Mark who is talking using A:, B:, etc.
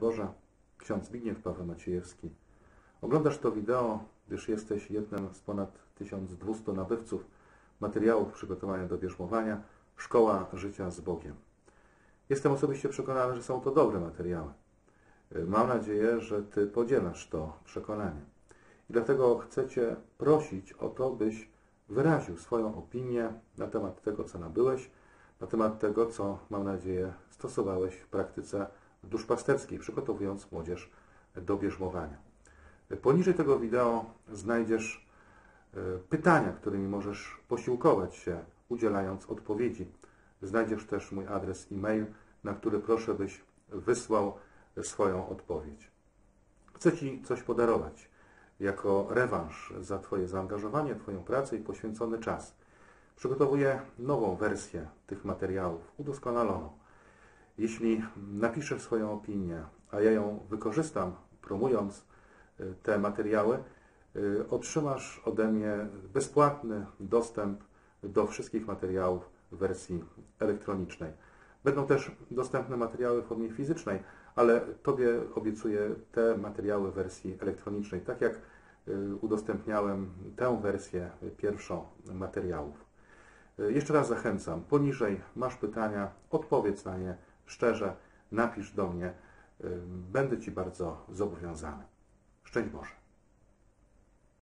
A: Boże, ksiądz Zbigniew Paweł Maciejewski. Oglądasz to wideo, gdyż jesteś jednym z ponad 1200 nabywców materiałów przygotowania do bierzmowania Szkoła Życia z Bogiem. Jestem osobiście przekonany, że są to dobre materiały. Mam nadzieję, że Ty podzielasz to przekonanie. I dlatego chcę Cię prosić o to, byś wyraził swoją opinię na temat tego, co nabyłeś, na temat tego, co mam nadzieję stosowałeś w praktyce duszpasterskiej, przygotowując młodzież do bierzmowania. Poniżej tego wideo znajdziesz e, pytania, którymi możesz posiłkować się, udzielając odpowiedzi. Znajdziesz też mój adres e-mail, na który proszę, byś wysłał swoją odpowiedź. Chcę Ci coś podarować jako rewanż za Twoje zaangażowanie, Twoją pracę i poświęcony czas. Przygotowuję nową wersję tych materiałów, udoskonaloną. Jeśli napiszesz swoją opinię, a ja ją wykorzystam, promując y, te materiały, y, otrzymasz ode mnie bezpłatny dostęp do wszystkich materiałów w wersji elektronicznej. Będą też dostępne materiały w formie fizycznej, ale Tobie obiecuję te materiały w wersji elektronicznej, tak jak y, udostępniałem tę wersję pierwszą materiałów. Jeszcze raz zachęcam, poniżej masz pytania, odpowiedz na nie szczerze, napisz do mnie. Będę Ci bardzo zobowiązany. Szczęść Boże.